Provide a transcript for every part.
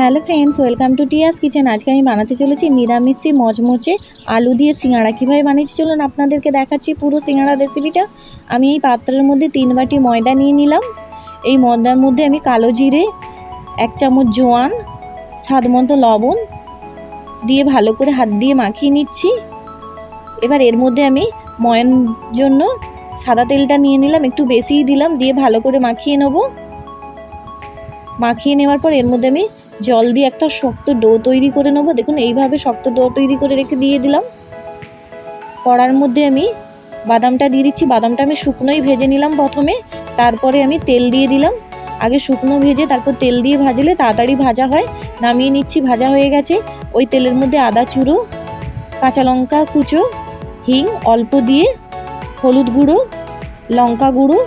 Hello friends, welcome to Tia's kitchen. আজকে আমি বানাতে চলেছি নিরামিষি মচমচে আলু দিয়ে সিঙাড়া। কীভাবে বানিয়েছি চলুন আপনাদেরকে দেখাচ্ছি পুরো সিঙাড়া রেসিপিটা আমি এই পাত্রের মধ্যে তিন বাটি ময়দা নিয়ে নিলাম। এই ময়দার মধ্যে আমি কালো জিরে, এক চামচ জোয়ান, স্বাদ মতো লবণ দিয়ে ভালো করে হাত দিয়ে মাখিয়ে নিচ্ছি। এবার এর মধ্যে আমি ময়ন জন্য সাদা তেলটা নিয়ে নিলাম, একটু বেশিই দিলাম, দিয়ে ভালো করে মাখিয়ে নেব। মাখিয়ে নেওয়ার পর এর মধ্যে আমি জল দিয়ে একটা শক্ত ডো তৈরি করে নেব। দেখুন, এইভাবে শক্ত ডো তৈরি করে রেখে দিয়ে দিলাম। কড়ার মধ্যে আমি বাদামটা দিয়ে দিচ্ছি। বাদামটা আমি শুকনোই ভেজে নিলাম প্রথমে। তারপরে আমি তেল দিয়ে দিলাম। আগে শুকনো ভেজে তারপর তেল দিয়ে ভাজলে তাড়াতাড়ি ভাজা হয়। নামিয়ে নিচ্ছি, ভাজা হয়ে গেছে। ওই তেলের মধ্যে আদা চুরো, কাঁচা লঙ্কা কুচো, হিং অল্প দিয়ে হলুদ গুঁড়ো, লঙ্কা গুঁড়ো,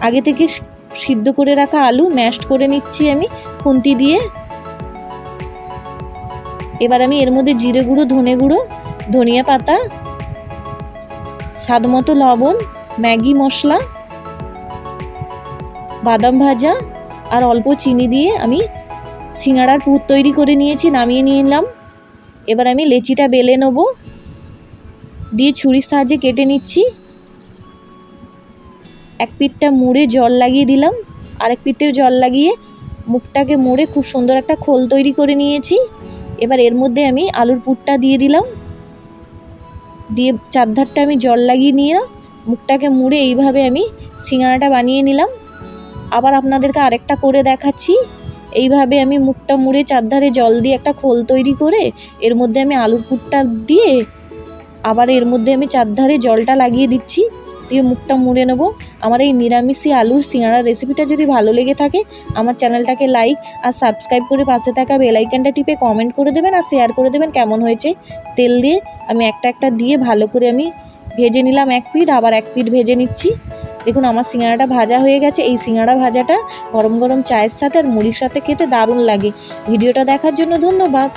আগে থেকে সিদ্ধ করে রাখা আলু ম্যাশড করে নিচ্ছি আমি খুন্তি দিয়ে। এবার আমি এর মধ্যে জিরে গুঁড়ো, ধনে গুঁড়ো, ধনিয়া পাতা, স্বাদ মতো লবণ, ম্যাগি মশলা, বাদাম ভাজা আর অল্প চিনি দিয়ে আমি সিঙাড়ার পুর তৈরি করে নিয়েছি, নামিয়ে নিয়ে নিলাম এবার আমি লেচিটা বেলে নেব। দিয়ে ছুরির সাহায্যে কেটে নিচ্ছি। এক পিঠটা মুড়ে জল লাগিয়ে দিলাম। আরেক পিঠেও জল লাগিয়ে মুখটাকে মুড়ে খুব সুন্দর একটা খোল তৈরি করে নিয়েছি। এবার এর মধ্যে আমি আলুর পুরটা দিয়ে দিলাম। দিয়ে চারধারটা আমি জল লাগিয়ে নিয়ে মুখটাকে মুড়ে এইভাবে আমি সিঙ্গাড়াটা বানিয়ে নিলাম। আবার আপনাদেরকে আরেকটা করে দেখাচ্ছি। এইভাবে আমি মুখটা মুড়ে চারধারে জল দিয়ে একটা খোল তৈরি করে এর মধ্যে আমি আলুর পুরটা দিয়ে আবার এর মধ্যে আমি চারধারে জলটা লাগিয়ে দিচ্ছি। দিয়ে মুখটা মুড়ে নেব। আমার এই নিরামিষি আলুর সিঙ্গাড়ার রেসিপিটা যদি ভালো লেগে থাকে, আমার চ্যানেলটাকে লাইক আর সাবস্ক্রাইব করে পাশে থাকা বেলাইকানটা টিপে কমেন্ট করে দেবেন আর শেয়ার করে দেবেন কেমন হয়েছে। তেল দিয়ে আমি একটা একটা দিয়ে ভালো করে আমি ভেজে নিলাম এক পিঠ, আবার এক পিঠ ভেজে নিচ্ছি। দেখুন আমার সিঙ্গাড়াটা ভাজা হয়ে গেছে। এই সিঙ্গাড়া ভাজাটা গরম গরম চায়ের সাথে আর মুড়ির সাথে খেতে দারুণ লাগে। ভিডিওটা দেখার জন্য ধন্যবাদ।